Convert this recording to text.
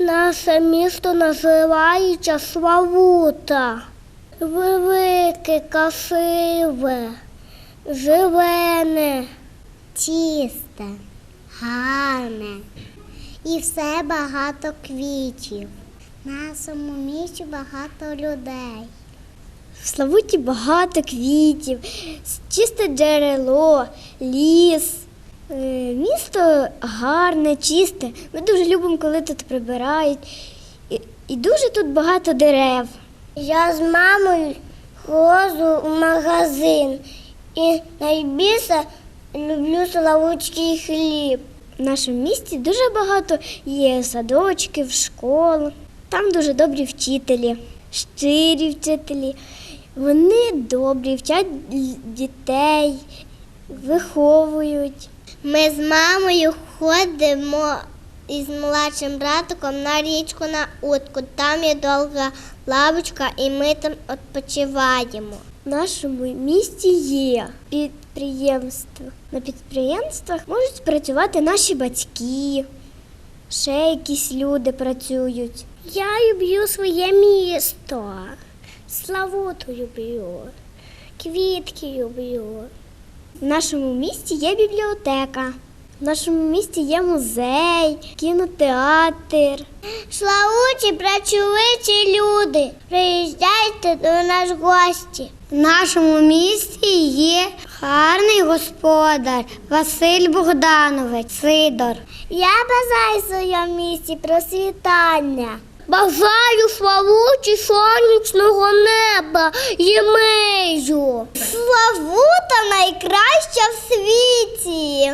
Наше місто називається Славута. Велике, красиве, зелене. Чисте, гарне. І все багато квітів. В нашому місті багато людей. В Славуті багато квітів, чисте джерело, ліс. Е, Місто гарне, чисте. Ми дуже любимо, коли тут прибирають. І, і дуже тут багато дерев. Я з мамою ходжу в магазин і найбільше люблю славутський хліб. В нашому місті дуже багато є садочків, школ. Там дуже добрі вчителі, щирі вчителі. Вони добрі, вчать дітей, виховують. Ми з мамою ходимо із младшим братиком на річку на утку. Там є довга лавочка, і ми там відпочиваємо. В нашому місті є підприємства. На підприємствах можуть працювати наші батьки, ще якісь люди працюють. Я люблю своє місто. Славуту люблю, квітки люблю. В нашому місті є бібліотека. В нашому місті є музей, кінотеатр. Славуті, працюючі люди, приїжджайте до нас гості. В нашому місті є гарний господар Василь Богданович Сидор. Я бажаю в своєму місті процвітання. Бажаю славуті сонячного неба і миру. Славута найкраща в світі.